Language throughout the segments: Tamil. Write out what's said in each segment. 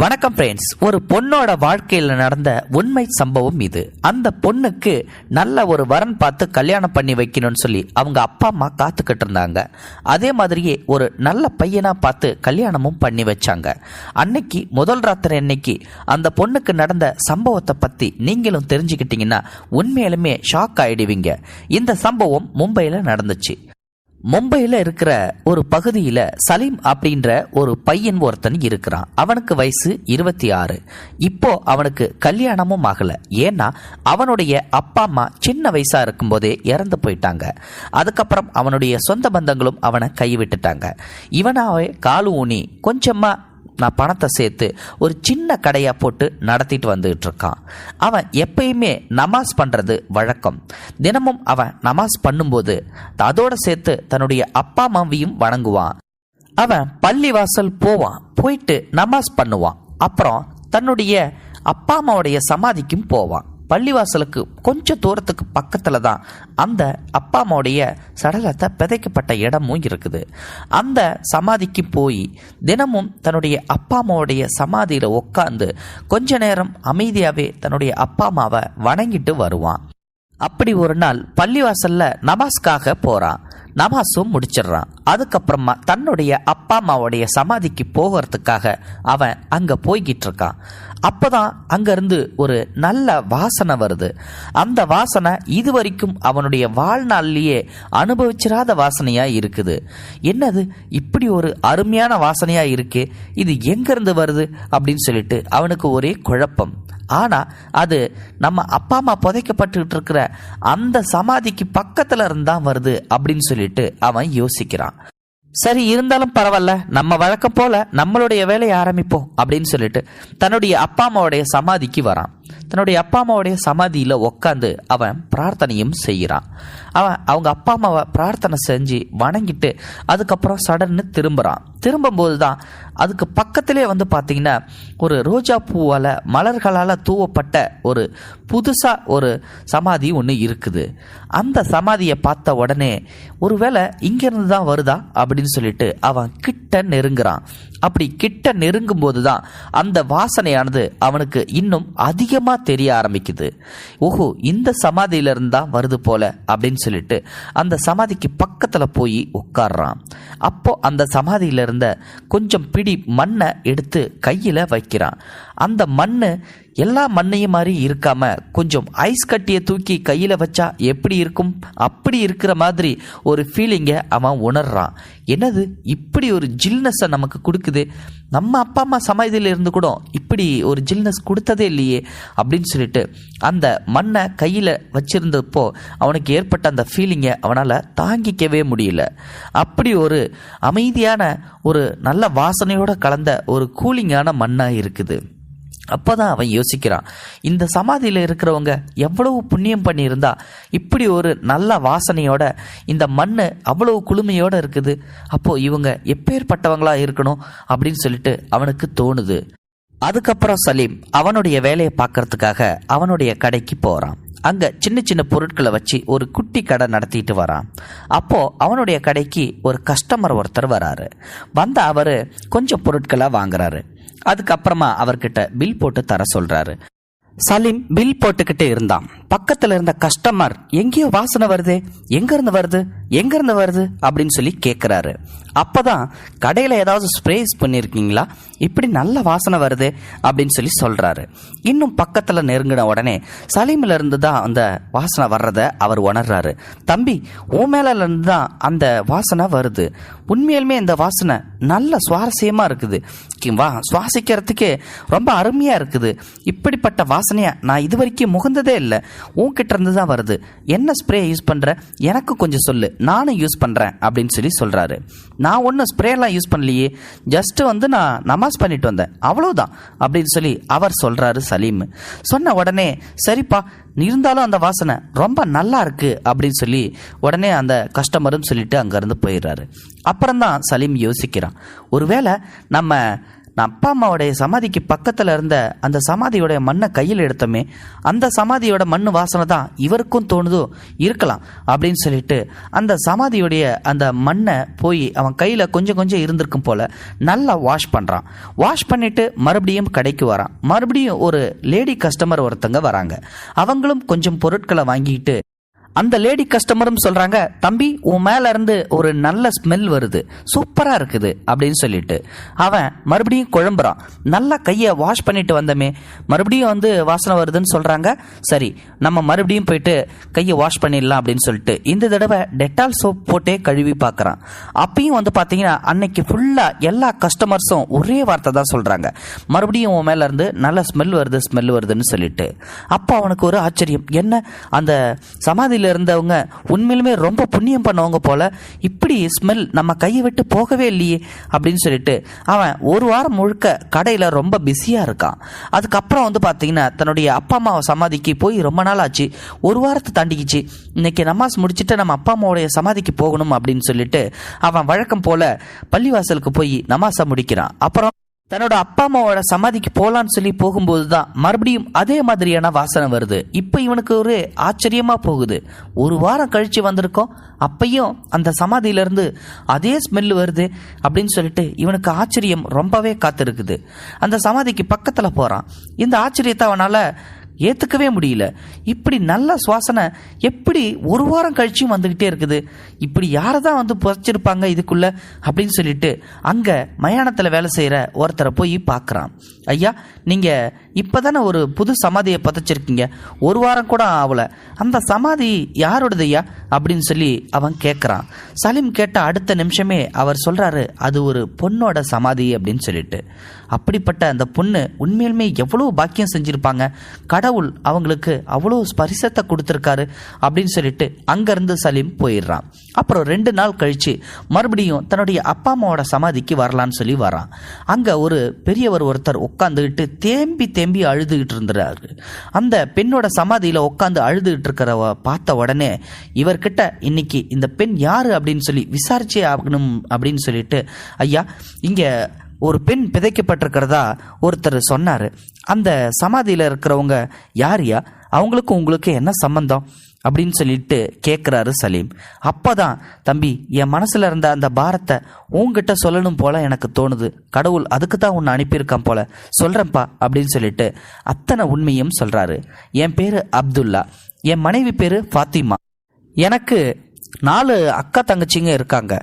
வணக்கம் ஃப்ரெண்ட்ஸ் ஒரு பொண்ணோட வாழ்க்கையில் நடந்த உண்மை சம்பவம் இது. அந்த பொண்ணுக்கு நல்ல ஒரு வரன் பார்த்து கல்யாணம் பண்ணி வைக்கணும்னு சொல்லி அவங்க அப்பா அம்மா காத்துக்கிட்டு இருந்தாங்க. அதே மாதிரியே ஒரு நல்ல பையனாக பார்த்து கல்யாணமும் பண்ணி வச்சாங்க. அன்னைக்கு முதல் ராத்திரி அன்னைக்கு அந்த பொண்ணுக்கு நடந்த சம்பவத்தை பற்றி நீங்களும் தெரிஞ்சுக்கிட்டீங்கன்னா உண்மையிலுமே ஷாக் ஆகிடுவீங்க இந்த சம்பவம் மும்பையில் நடந்துச்சு. மும்பையில் இருக்கிற ஒரு பகுதியில் சலீம் அப்படின்ற ஒரு பையன் ஒருத்தன் இருக்கிறான். அவனுக்கு வயசு இருபத்தி ஆறு இப்போ அவனுக்கு கல்யாணமும் ஆகலை. ஏன்னா அவனுடைய அப்பா அம்மா சின்ன வயசாக இருக்கும்போதே இறந்து போயிட்டாங்க. அதுக்கப்புறம் அவனுடைய சொந்த பந்தங்களும் அவனை கைவிட்டுட்டாங்க. இவனாவே காலு ஊனி கொஞ்சமாக நான் பணத்தை சேர்த்து ஒரு சின்ன கடையாக போட்டு நடத்திட்டு வந்துகிட்டு இருக்கான். அவன் எப்பயுமே நமாஸ் பண்ணுறது வழக்கம். தினமும் அவன் நமாஸ் பண்ணும்போது அதோட சேர்த்து தன்னுடைய அப்பா அம்மாவையும் வணங்குவான். அவன் பள்ளிவாசல் போவான். போயிட்டு நமாஸ் பண்ணுவான். அப்புறம் தன்னுடைய அப்பா அம்மாவுடைய சமாதிக்கும் போவான். பள்ளிவாசலுக்கு கொஞ்சம் தூரத்துக்கு பக்கத்தில் தான் அந்த அப்பா அம்மாவுடைய சடலத்தை பிதைக்கப்பட்ட இடமும் இருக்குது. அந்த சமாதிக்கு போய் தினமும் தன்னுடைய அப்பா அம்மாவுடைய சமாதியில் உட்காந்து கொஞ்ச நேரம் அமைதியாகவே தன்னுடைய அப்பா அம்மாவை வணங்கிட்டு வருவான். அப்படி ஒரு நாள் பள்ளிவாசல்ல நமாஸ்க்காக போறான். நமாஸும் முடிச்சிடுறான். அதுக்கப்புறமா தன்னுடைய அப்பா அம்மாவுடைய சமாதிக்கு போகிறதுக்காக அவன் அங்கே போய்கிட்டு இருக்கான் அப்போதான் அங்கேருந்து ஒரு நல்ல வாசனை வருது. அந்த வாசனை இதுவரைக்கும் அவனுடைய வாழ்நாள்லேயே அனுபவிச்சிராத வாசனையாக இருக்குது. என்னது? இப்படி ஒரு அருமையான வாசனையாக இருக்கே. இது எங்கேருந்து வருது? அப்படின்னு சொல்லிட்டு அவனுக்கு ஒரே குழப்பம். ஆனால் அது நம்ம அப்பா அம்மா புதைக்கப்பட்டுக்கிட்டு இருக்கிற அந்த சமாதிக்கு பக்கத்தில் இருந்தான் வருது அப்படின்னு சொல்லிட்டு அவன் யோசிக்கிறான். சரி இருந்தாலும் பரவாயில்ல நம்ம வழக்கம் போல நம்மளுடைய வேலையை ஆரம்பிப்போம் அப்படின்னு சொல்லிட்டு தன்னுடைய அப்பா அம்மாவுடைய சமாதிக்கு வரான். தன்னுடைய அப்பா அம்மாவுடைய சமாதியில் உட்காந்து அவன் பிரார்த்தனையும் செய்கிறான். அவன் அவங்க அப்பா அம்மாவை பிரார்த்தனை செஞ்சு வணங்கிட்டு அதுக்கப்புறம் சடன்னு திரும்புகிறான் திரும்பும்போது தான் அதுக்கு பக்கத்திலே வந்து பார்த்தீங்கன்னா ஒரு ரோஜா பூவால் மலர்களால் தூவப்பட்ட ஒரு புதுசாக ஒரு சமாதி ஒன்று இருக்குது. அந்த சமாதியை பார்த்த உடனே ஒருவேளை இங்கேருந்து தான் வருதா அப்படின்னு சொல்லிட்டு அவன் கிட்ட நெருங்குறான். அப்படி கிட்ட நெருங்கும் போது தான் அந்த வாசனையானது அவனுக்கு இன்னும் அதிகமாக தெரிய ஆரம்பிக்குது. ஓஹோ இந்த சமாதியிலிருந்து தான் வருது போல அப்படின்னு சொல்லிட்டு அந்த சமாதிக்கு பக்கத்தில் போய் உட்கார்றான். அப்போ அந்த சமாதியிலிருந்த கொஞ்சம் பிடி மண்ணை எடுத்து கையில் வைக்கிறான். அந்த மண்ணு எல்லா மண்ணையும் மாதிரி இருக்காம கொஞ்சம் ஐஸ் கட்டியை தூக்கி கையில் வச்சா எப்படி இருக்கும்? அப்படி இருக்கிற மாதிரி ஒரு ஃபீலிங்கை அவன் உணர்றான். என்னது? இப்படி ஒரு ஜில்னஸை நமக்கு கொடுக்குது. நம்ம அப்பா அம்மா சமாதியில் இருந்து கூட இப்படி ஒரு ஜில்னஸ் கொடுத்ததே இல்லையே அப்படின்னு சொல்லிட்டு அந்த மண்ணை கையில் வச்சிருந்தப்போ அவனுக்கு ஏற்பட்ட அந்த ஃபீலிங்கை அவனால் தாங்கிக்கவே முடியல. அப்படி ஒரு அமைதியான ஒரு நல்ல வாசனையோடு கலந்த ஒரு கூலிங்கான மண்ணாக இருக்குது. அப்போதான் அவன் யோசிக்கிறான். இந்த சமாதியில் இருக்கிறவங்க எவ்வளவு புண்ணியம் பண்ணியிருந்தா இப்படி ஒரு நல்ல வாசனையோட இந்த மண் அவ்வளவு குளுமையோட இருக்குது அப்போ இவங்க எப்பேற்பட்டவங்களா இருக்கணும் அப்படின்னு சொல்லிட்டு அவனுக்கு தோணுது. அதுக்கப்புறம் சலீம் அவனுடைய வேலையை பார்க்கறதுக்காக அவனுடைய கடைக்கு போறான். அங்க சின்ன சின்ன பொருட்களை வச்சு ஒரு குட்டி கடை நடத்திட்டு வரான். அப்போ அவனுடைய கடைக்கு ஒரு கஸ்டமர் ஒருத்தர் வராரு. வந்த அவரு கொஞ்சம் பொருட்களை வாங்குறாரு. அதுக்கப்புறமா அவர்கிட்ட பில் போட்டு தர சொல்றாரு. சலீம் பில் போட்டுக்கிட்டே இருந்தான். பக்கத்துல இருந்த கஸ்டமர் எங்கேயோ வாசனை வருதே. எங்க இருந்து வருது? எங்க இருந்து வருது அப்படின்னு சொல்லி கேட்குறாரு அப்போதான் கடையில் ஏதாவது ஸ்ப்ரேஸ் பண்ணியிருக்கீங்களா இப்படி நல்ல வாசனை வருது அப்படின்னு சொல்லி சொல்கிறாரு இன்னும் பக்கத்தில் நெருங்கின உடனே சலீமில் இருந்து தான் அந்த வாசனை வர்றத அவர் உணர்றாரு. தம்பி ஓ மேலேருந்து தான் அந்த வாசனை வருது. உண்மையிலுமே இந்த வாசனை நல்ல சுவாரஸ்யமாக இருக்குது. கி- வா சுவாசிக்கிறதுக்கே ரொம்ப அருமையாக இருக்குது. இப்படிப்பட்ட வாசனையாக நான் இது வரைக்கும் முகந்ததே இல்லை. உன்கிட்ட இருந்து தான் வருது. என்ன ஸ்ப்ரே யூஸ் பண்ணுற எனக்கு கொஞ்சம் சொல்லு. நானும் யூஸ் பண்ணுறேன் அப்படின்னு சொல்லி சொல்கிறாரு நான் ஒன்றும் ஸ்ப்ரேலாம் யூஸ் பண்ணலையே. ஜஸ்ட்டு வந்து நான் நமாஸ் பண்ணிட்டு வந்தேன். அவ்வளோதான் அப்படின்னு சொல்லி அவர் சொல்கிறாரு சலீம். சொன்ன உடனே சரிப்பா இருந்தாலும் அந்த வாசனை ரொம்ப நல்லா இருக்கு அப்படின்னு சொல்லி உடனே அந்த கஸ்டமரும் சொல்லிட்டு அங்கேருந்து போயிடுறாரு. அப்புறம் தான் சலீம் யோசிக்கிறான். ஒருவேளை நம்ம நான் அப்பா அம்மாவுடைய சமாதிக்கு பக்கத்தில் இருந்த அந்த சமாதியோடைய மண்ணை கையில் எடுத்தோமே அந்த சமாதியோட மண் வாசனை தான் இவருக்கும் தோணுதோ இருக்கலாம் அப்படின்னு சொல்லிட்டு அந்த சமாதியுடைய அந்த மண்ணை போய் அவன் கையில் கொஞ்சம் கொஞ்சம் இருந்திருக்கும் போல நல்லா வாஷ் பண்ணுறான் வாஷ் பண்ணிட்டு மறுபடியும் கடைக்கு வரான். மறுபடியும் ஒரு லேடி கஸ்டமர் ஒருத்தங்க வராங்க. அவங்களும் கொஞ்சம் பொருட்களை வாங்கிட்டு அந்த லேடி கஸ்டமரும் சொல்றாங்க தம்பி உன் மேல இருந்து ஒரு நல்ல ஸ்மெல் வருது. சூப்பரா இருக்குது அப்படின்னு சொல்லிட்டு. அவன் மறுபடியும் குழம்புறான். நல்லா கையை வாஷ் பண்ணிட்டு வந்தமே. மறுபடியும் வந்து வாசனை வருதுன்னு சொல்றாங்க சரி நம்ம மறுபடியும் போயிட்டு கையை வாஷ் பண்ணிடலாம் அப்படின்னு சொல்லிட்டு. இந்த தடவை டெட்டால் சோப் போட்டே கழுவி பார்க்குறான். அப்பயும் வந்து பார்த்தீங்கன்னா அன்னைக்கு ஃபுல்லா எல்லா கஸ்டமர்ஸும் ஒரே வார்த்தை தான் சொல்றாங்க. மறுபடியும் உன் மேல இருந்து நல்ல ஸ்மெல் வருது ஸ்மெல் வருதுன்னு சொல்லிட்டு. அப்போ அவனுக்கு ஒரு ஆச்சரியம். என்ன? அந்த சமாதி இருந்தவங்க உண்மையிலுமே ரொம்ப புண்ணியம் பண்ணவங்க போல இப்படி ஸ்மெல் நம்ம கையை விட்டு போகவே இல்லையே அப்படின்னு சொல்லிட்டு அவன் ஒரு வாரம் முழுக்க கடையில் ரொம்ப பிஸியாக இருக்கான். அதுக்கப்புறம் வந்து பார்த்தீங்கன்னா தன்னுடைய அப்பா அம்மா சமாதிக்கு போய் ரொம்ப நாள் ஆச்சு. ஒரு வாரத்தை தாண்டிக்கிச்சு. இன்னைக்கு நமாஸ் முடிச்சுட்டு நம்ம அப்பா அம்மாவுடைய சமாதிக்கு போகணும் அப்படின்னு சொல்லிட்டு அவன் வழக்கம் போல பள்ளிவாசலுக்கு போய் நமாஸை முடிக்கிறான். அப்புறம் தன்னோட அப்பா அம்மாவோட சமாதிக்கு போகலான்னு சொல்லி போகும்போது தான் மறுபடியும் அதே மாதிரியான வாசனை வருது. இப்போ இவனுக்கு ஒரு ஆச்சரியமாக போகுது. ஒரு வாரம் கழிச்சு வந்திருக்கோம். அப்பையும் அந்த சமாதியிலேருந்து அதே ஸ்மெல் வருது அப்படின்னு சொல்லிட்டு இவனுக்கு ஆச்சரியம் ரொம்பவே காத்திருக்குது. அந்த சமாதிக்கு பக்கத்தில் போகிறான் இந்த ஆச்சரியத்தை அவனால் ஏற்றுக்கவே முடியல. இப்படி நல்ல சுவாசனை எப்படி ஒரு வாரம் கழிச்சும் வந்துக்கிட்டே இருக்குது? இப்படி யாரை தான் வந்து புதைச்சிருப்பாங்க இதுக்குள்ள? அப்படின்னு சொல்லிட்டு அங்கே மயானத்தில் வேலை செய்கிற ஒருத்தரை போய் பார்க்குறான் ஐயா நீங்கள் இப்போ தானே ஒரு புது சமாதியை புதைச்சிருக்கீங்க. ஒரு வாரம் கூட ஆகலை அந்த சமாதி யாரோடது ஐயா? அப்படின்னு சொல்லி அவன் கேட்குறான் சலீம் கேட்ட அடுத்த நிமிஷமே அவர் சொல்கிறாரு அது ஒரு பொண்ணோட சமாதி அப்படின்னு சொல்லிட்டு. அப்படிப்பட்ட அந்த பொண்ணு உண்மையிலுமே எவ்வளோ பாக்கியம் செஞ்சுருப்பாங்க? கடவுள் அவங்களுக்கு அவ்வளோ ஸ்பரிசத்தை கொடுத்துருக்காரு அப்படின்னு சொல்லிட்டு அங்கேருந்து சலீம் போயிடுறான். அப்புறம் ரெண்டு நாள் கழிச்சு மறுபடியும் தன்னுடைய அப்பா அம்மாவோட சமாதிக்கு வரலான்னு சொல்லி வரான். அங்கே ஒரு பெரியவர் ஒருத்தர் உட்காந்துக்கிட்டு தேம்பி தேம்பி அழுதுகிட்டு இருந்தாரு அந்த பெண்ணோட சமாதியில் உட்காந்து அழுதுகிட்டு இருக்கிறவ பார்த்த உடனே இவர்கிட்ட இன்னைக்கு இந்த பெண் யார் அப்படின்னு சொல்லி விசாரிச்சே ஆகணும் அப்படின்னு சொல்லிட்டு ஐயா இங்கே ஒரு பெண் பிதைக்கப்பட்டிருக்கிறதா ஒருத்தர் சொன்னார். அந்த சமாதியில் இருக்கிறவங்க யாரியா அவங்களுக்கும் உங்களுக்கு என்ன சம்பந்தம்? அப்படின்னு சொல்லிட்டு கேட்குறாரு சலீம். அப்பதான் தம்பி என் மனசில் இருந்த அந்த பாரத்தை உங்ககிட்ட சொல்லணும் போல எனக்கு தோணுது. கடவுள் அதுக்கு தான் உன்னை அனுப்பியிருக்கான் போல. சொல்கிறேன்ப்பா அப்படின்னு சொல்லிட்டு அத்தனை உண்மையும் சொல்கிறாரு என் பேர் அப்துல்லா. என் மனைவி பேர் ஃபாத்திமா. எனக்கு நாலு அக்கா தங்கச்சிங்க இருக்காங்க.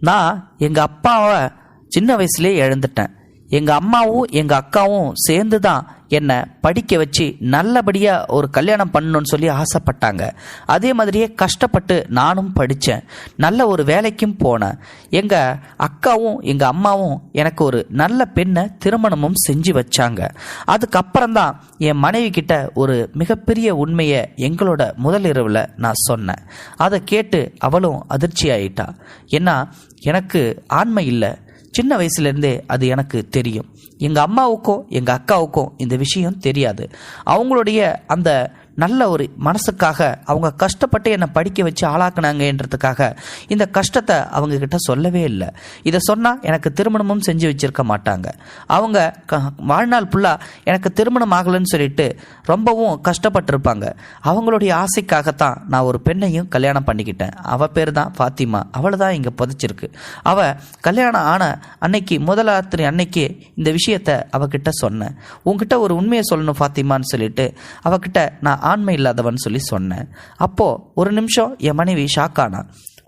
நான் எங்கள் அப்பாவை சின்ன வயசுலேயே இழந்துட்டேன் எங்கள் அம்மாவும் எங்கள் அக்காவும் சேர்ந்து தான் என்னை படிக்க வச்சு நல்லபடியாக ஒரு கல்யாணம் பண்ணணும்னு சொல்லி ஆசைப்பட்டாங்க. அதே மாதிரியே கஷ்டப்பட்டு நானும் படித்தேன் நல்ல ஒரு வேலைக்கும் போனேன். எங்கள் அக்காவும் எங்கள் அம்மாவும் எனக்கு ஒரு நல்ல பெண்ணை திருமணமும் செஞ்சு வச்சாங்க. அதுக்கப்புறம் தான் என் மனைவி கிட்ட ஒரு மிகப்பெரிய உண்மையை எங்களோட முதலிரவில் நான் சொன்னேன். அதை கேட்டு அவளும் அதிர்ச்சி ஆயிட்டா ஏன்னா எனக்கு ஆண்மை இல்லை. சின்ன வயசுலேருந்தே அது எனக்கு தெரியும். எங்கள் அம்மாவுக்கும் எங்கள் அக்காவுக்கும் இந்த விஷயம் தெரியாது. அவங்களுடைய அந்த நல்ல ஒரு மனசுக்காக அவங்க கஷ்டப்பட்டு என்னை படிக்க வச்சு ஆளாக்குனாங்கன்றதுக்காக இந்த கஷ்டத்தை அவங்க கிட்ட சொல்லவே இல்லை. இதை சொன்னால் எனக்கு திருமணமும் செஞ்சு வச்சிருக்க மாட்டாங்க. அவங்க க வாழ்நாள் ஃபுல்லாக எனக்கு திருமணம் ஆகலைன்னு சொல்லிட்டு ரொம்பவும் கஷ்டப்பட்டிருப்பாங்க. அவங்களுடைய ஆசைக்காகத்தான் நான் ஒரு பெண்ணையும் கல்யாணம் பண்ணிக்கிட்டேன். அவள் பேர் தான் ஃபாத்திமா. அவளை தான் இங்கே புதைச்சிருக்கு. அவள் கல்யாணம் ஆன அன்னைக்கு முதலாத்திரி அன்னைக்கு இந்த விஷயத்த அவகிட்ட சொன்னேன். உங்ககிட்ட ஒரு உண்மையை சொல்லணும் ஃபாத்திமான்னு சொல்லிட்டு அவகிட்ட நான் ஆண்மை இல்லாதவன் சொல்லி சொன்னேன். அப்போது ஒரு நிமிஷம் என் மனைவி ஷாக்கானா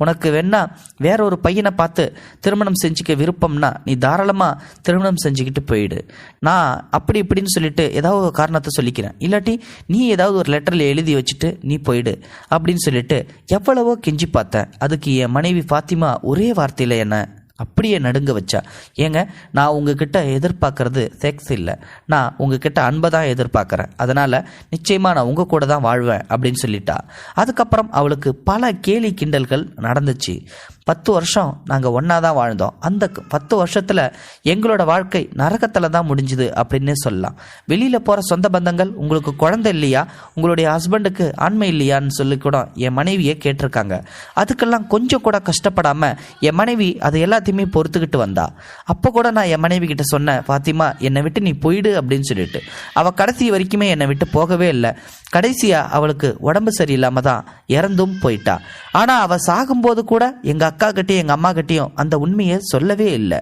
உனக்கு வேணா வேற ஒரு பையனை பார்த்து திருமணம் செஞ்சுக்க விருப்பம்னா நீ தாராளமாக திருமணம் செஞ்சுக்கிட்டு போயிடு. நான் அப்படி இப்படின்னு சொல்லிட்டு ஏதாவது ஒரு காரணத்தை சொல்லிக்கிறேன். இல்லாட்டி நீ ஏதாவது ஒரு லெட்டரில் எழுதி வச்சுட்டு நீ போயிடு அப்படின்னு சொல்லிட்டு எவ்வளவோ கெஞ்சி பார்த்தேன். அதுக்கு என் மனைவி ஃபாத்திமா ஒரே வார்த்தையில் என்னை அப்படியே நடுங்க வச்சா. ஏங்க நான் உங்ககிட்ட எதிர்பார்க்கறது செக்ஸ் இல்லை. நான் உங்ககிட்ட அன்பை தான் எதிர்பார்க்குறேன். அதனால் நிச்சயமாக நான் உங்கள் கூட தான் வாழ்வேன் அப்படின்னு சொல்லிட்டா. அதுக்கப்புறம் அவளுக்கு பல கேலி கிண்டல்கள் நடந்துச்சு. பத்து வருஷம் நாங்கள் ஒன்றா தான் வாழ்ந்தோம். அந்த பத்து வருஷத்தில் எங்களோட வாழ்க்கை நரகத்தில் தான் முடிஞ்சுது அப்படின்னே சொல்லலாம். வெளியில் போகிற சொந்த பந்தங்கள் உங்களுக்கு குழந்தை இல்லையா? உங்களுடைய ஹஸ்பண்டுக்கு ஆண்மை இல்லையான்னு சொல்லி கூட என் மனைவியை கேட்டிருக்காங்க. அதுக்கெல்லாம் கொஞ்சம் கூட கஷ்டப்படாமல் என் மனைவி அதை எல்லாத்தையுமே பொறுத்துக்கிட்டு வந்தா. அப்போ கூட நான் என் மனைவி கிட்ட சொன்னேன் பாத்திமா என்னை விட்டு நீ போயிடு அப்படின்னு சொல்லிட்டு. அவள் கடைசி வரைக்குமே என்னை விட்டு போகவே இல்லை. கடைசியாக அவளுக்கு உடம்பு சரியில்லாமல் தான் இறந்தும் போயிட்டா. ஆனால் அவள் சாகும்போது கூட எங்கள் அக்கா கிட்டேயும் எங்கள் அம்மா கிட்டேயும் அந்த உண்மையை சொல்லவே இல்லை.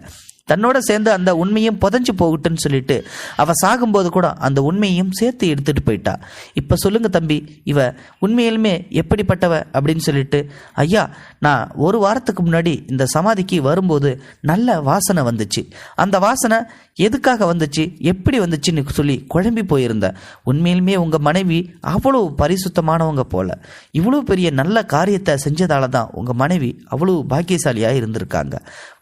தன்னோட சேர்ந்து அந்த உண்மையும் புதஞ்சு போகட்டுன்னு சொல்லிட்டு அவ சாகும்போது கூட அந்த உண்மையையும் சேர்த்து எடுத்துட்டு போயிட்டா. இப்ப சொல்லுங்க தம்பி இவ உண்மையிலுமே எப்படிப்பட்டவ அப்படின்னு சொல்லிட்டு ஐயா நான் ஒரு வாரத்துக்கு முன்னாடி இந்த சமாதிக்கு வரும்போது நல்ல வாசனை வந்துச்சு. அந்த வாசனை எதுக்காக வந்துச்சு எப்படி வந்துச்சுன்னு சொல்லி குழம்பி போயிருந்த. உண்மையிலுமே உங்க மனைவி அவ்வளவு பரிசுத்தமானவங்க போல. இவ்வளவு பெரிய நல்ல காரியத்தை செஞ்சதால தான் உங்க மனைவி அவ்வளவு பாக்கியசாலியா இருந்திருக்காங்க.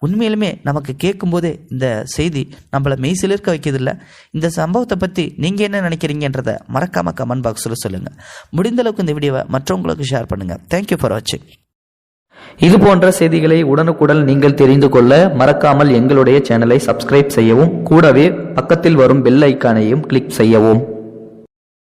உண்மையிலுமே நமக்கு கேட்கும்போதே இந்த செய்தி நம்மளை மெய்சிலிருக்க வைக்கிறதில்ல. இந்த சம்பவத்தை பற்றி நீங்கள் என்ன நினைக்கிறீங்கன்றத மறக்காம கமெண்ட் பாக்ஸில் சொல்லுங்கள் முடிந்தளவுக்கு இந்த வீடியோவை மற்றவங்களுக்கு ஷேர் பண்ணுங்கள் தேங்க்யூ ஃபார் வாட்சிங் இது போன்ற செய்திகளை உடனுக்குடன் நீங்கள் தெரிந்து கொள்ள மறக்காமல் எங்களுடைய சேனலை சப்ஸ்கிரைப் செய்யவும் கூடவே பக்கத்தில் வரும் பெல் ஐக்கானையும் கிளிக் செய்யவும்.